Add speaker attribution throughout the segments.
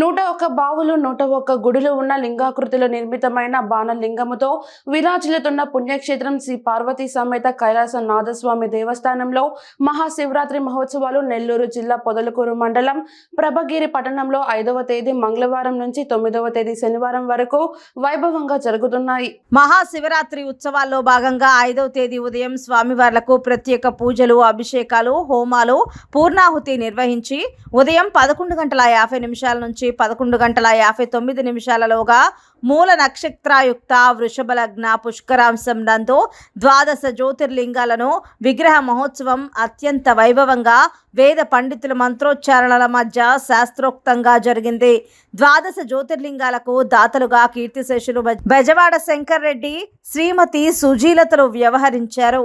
Speaker 1: నూట ఒక బావులు నూట ఒక్క గుడులు ఉన్న లింగాకృతిలో నిర్మితమైన బాణలింగముతో విరాజిల్లుతున్న పుణ్యక్షేత్రం శ్రీ పార్వతీ సమేత కైలాస నాథస్వామి దేవస్థానంలో మహాశివరాత్రి మహోత్సవాలు నెల్లూరు జిల్లా పొదలకూరు మండలం ప్రభగిరి పట్టణంలో ఐదవ తేదీ మంగళవారం నుంచి తొమ్మిదవ తేదీ శనివారం వరకు వైభవంగా జరుగుతున్నాయి.
Speaker 2: మహాశివరాత్రి ఉత్సవాల్లో భాగంగా ఐదవ తేదీ ఉదయం స్వామివార్లకు ప్రత్యేక పూజలు అభిషేకాలు హోమాలు పూర్ణాహుతి నిర్వహించి ఉదయం పదకొండు గంటల యాభై నిమిషాల నుంచి పదకొండు గంటల యాభై తొమ్మిది నిమిషాలలోగా మూల నక్షత్రాయుక్త వృషభ లగ్న పుష్కరాంశం నందు ద్వాదశ జ్యోతిర్లింగాలను విగ్రహ మహోత్సవం అత్యంత వైభవంగా వేద పండితుల మంత్రోచ్చారణల మధ్య శాస్త్రోక్తంగా జరిగింది. ద్వాదశ జ్యోతిర్లింగాలకు దాతలుగా కీర్తిశేషులు బెజవాడ శంకర్ రెడ్డి శ్రీమతి సుజీలతలు వ్యవహరించారు.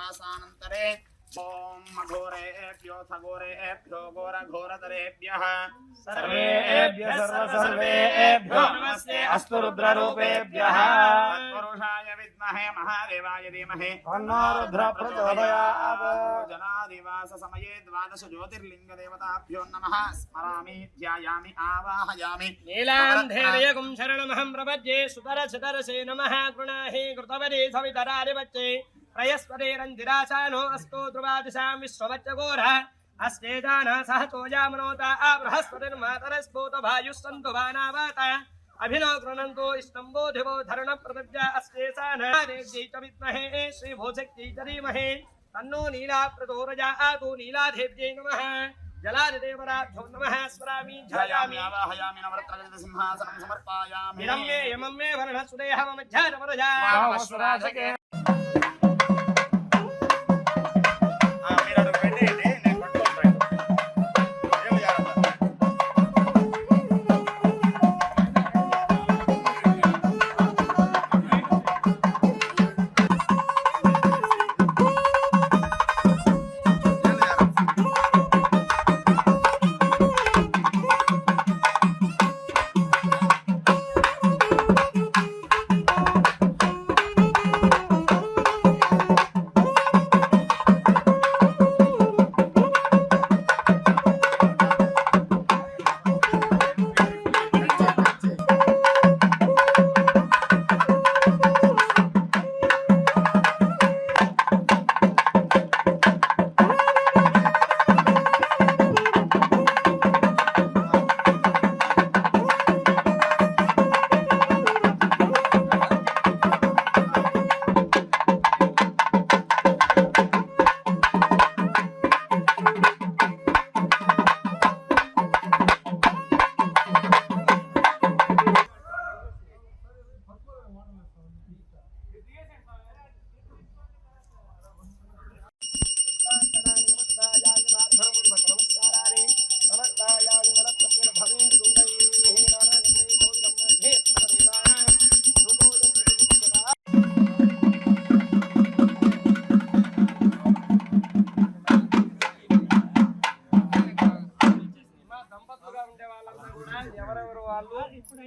Speaker 3: समासानन्तरे ॐ घोरेभ्योऽथ घोरेभ्यो घोरघोरतरेभ्यः सर्वेभ्य सर्वसर्वेभ्यो नमस्ते अस्तु रुद्ररूपेभ्यः पुरुषाय विद्महे महादेवाय धीमहे। तन्नो रुद्र जनादिवास समये द्वादश ज्योतिर्लिङ्गदेवताभ्यो नमः। स्मरामि ध्यायामि आवाहयामि। नीलां धैर्यगुं शरणमहं प्रपद्ये सुतरसुतरसे नमः। गृणाहि
Speaker 4: कृतवरे
Speaker 3: सवितरारिवच्चे
Speaker 4: प्रयस्पतिरञ्जिराशानो अस्तो द्रुवादिशां विश्ववच्चघोरः
Speaker 3: अस्तेजानः सह तोजामनोता बृहस्पतिर्मातरस्फूतभायुस्सन्तु वानावात। अभिनो
Speaker 4: गृणन्तो इष्टम्बोधिवो धरणप्रदज्ञा अस्तेशानहादेव्यै च तन्नो नीला प्रचोरजातु नीलादेव्यै
Speaker 3: नमः।
Speaker 5: जलादिदेवराभ्यो नमः स्मरामि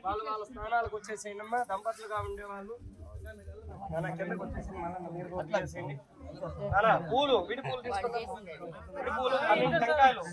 Speaker 5: వాళ్ళు వాళ్ళ స్థానాలకు వచ్చేసేయండమ్మా దంపతులుగా ఉండేవాళ్ళు కిందకు వచ్చేసి మళ్ళీ మీరు వచ్చేసేయండి. పూలు విడి పూలు తీసుకుంటాం విడి పూలు టెంకాయలు.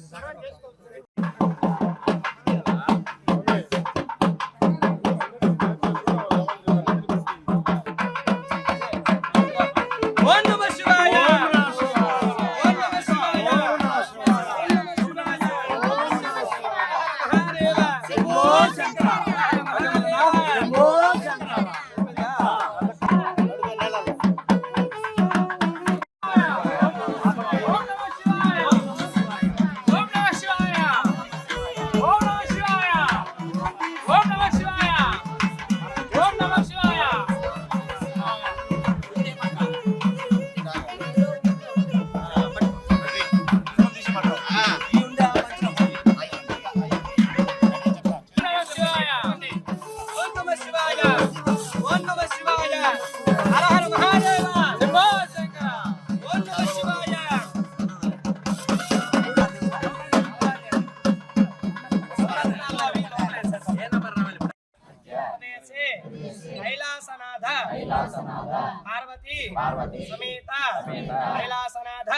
Speaker 2: कैलासनाथ पार्वती। पार्वती। समेता। कैलासनाथ।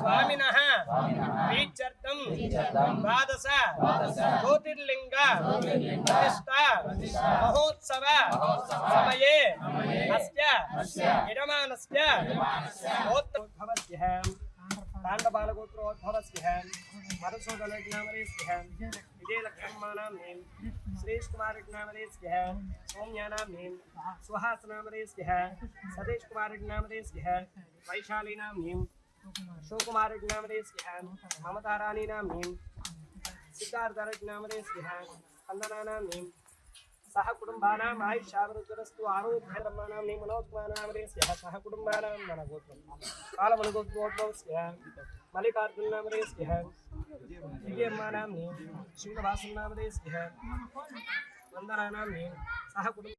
Speaker 2: स्वामी बीजर्दम द्वादश। ज्योतिर्लिंग प्रतिष्ठा। महोत्सव। समये। अस्य। यजमानस्य। गोत्रोद्भवस्य ताण्डपालगोत्रोद्भवस्य सुरेश कुमार नामरेस्यः सौम्यानां नीं सुहासनामरेस्यः सतीश कुमार नामरेस्यः वैशालीनां नीं शिवकुमारज्ञामरेस्यः ममताराणीनां नीं सिद्धार्थरज्ञामरेस्यः स्पन्दनानां नीं सह कुटुम्बानाम् आयुष्यावरुद्धरस्तु आरोग्यब्रह्माणाम्नीं मनोत्मानामदेस्यः सह कुटुम्बानां मनगोत्रं कालमनुगोत्रोद्भवस्य मल्लिकार्जुननामदेस्यः दिव्यम्मानाम्नीं शिवभासन्नामदेस्यः वन्दनानाम्नीं सह कुटुम्ब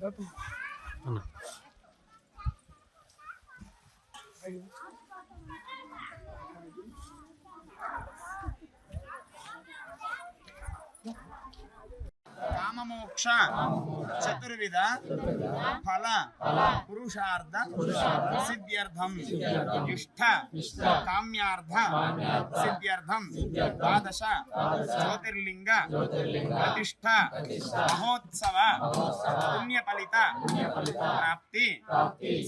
Speaker 3: Да,
Speaker 5: там. Ну. А Она. काम मोक्ष चतुर्विध।
Speaker 3: फल। पुरुषार्ध। सिद्ध्यर्धम इष्ठ। काम्यार्ध। सिद्ध्यर्धम द्वादश। ज्योतिर्लिंग प्रतिष्ठ महोत्सव। पुण्यफलित। प्राप्ति।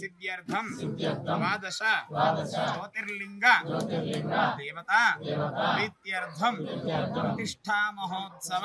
Speaker 3: सिद्ध्यर्धम द्वादश। ज्योतिर्लिंग देवता। प्रतिष्ठा महोत्सव।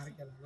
Speaker 3: அரைக்கலாம்